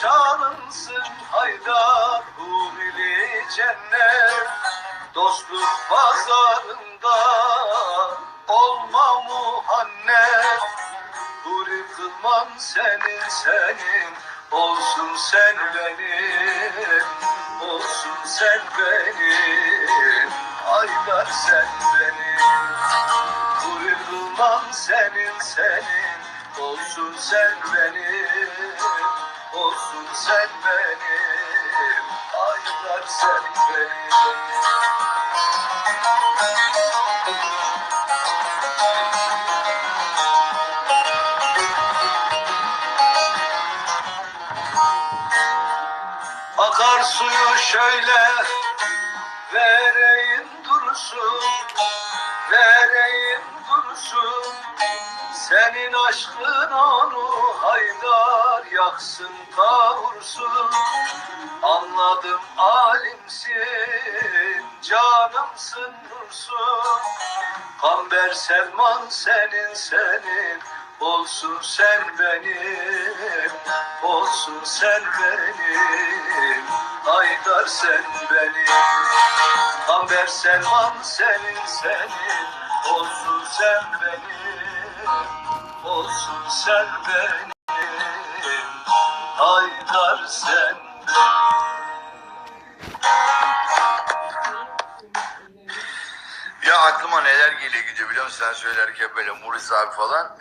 çalınsın haydar Hurili cennet. Dostluk pazarında olma muhannet. Huri kılmam senin senin Olsun sen benim Olsun sen benim. Haydar sen benim. Huri kılmam senin senin Olsun sen benim Olsun sen benim. Haydar sen benim. Akar suyu şöyle vereyim dursun vereyim dursun senin aşkın onu haydar yaksın kavursun anladım alimsin canımsın nursun. Kamber Selman senin senin. Olsun sen benim olsun sen benim. Haydar sen benim. Kamber Selman senin senin. Olsun sen benim olsun sen benim Haydar sen Ya aklıma neler geliyor gidiyor biliyor musun sen söylerken böyle Muris abi falan.